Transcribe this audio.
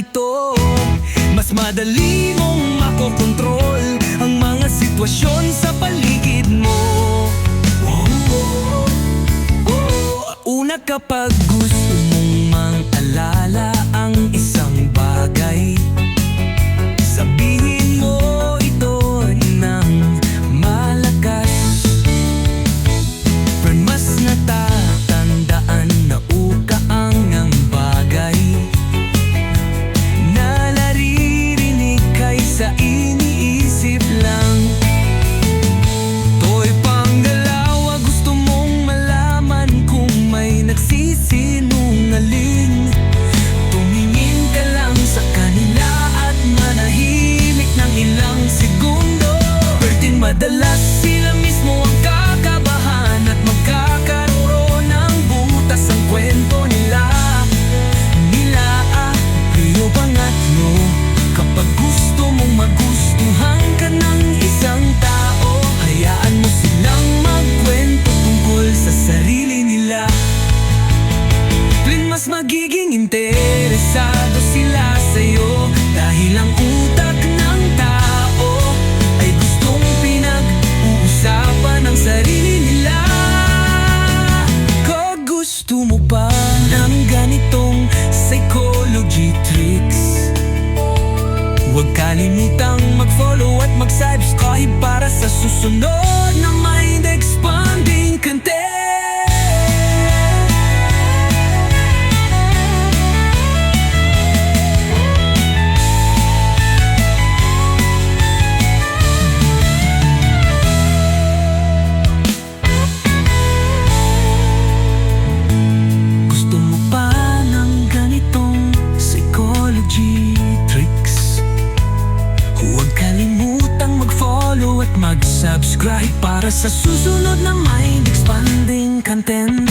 ito. Mas madali mong makokontrol Ang mga sitwasyon sa paligid mo. Una kapag gusto interesado sila sa'yo. Dahil ang utak ng tao Ay gustong pinag-uusapan ang sarili nila. Kung gusto mo pa ng ganitong psychology tricks? Huwag kalimutang mag-follow at mag-subscribe Para mag-subscribe Para sa susunod na mind expanding content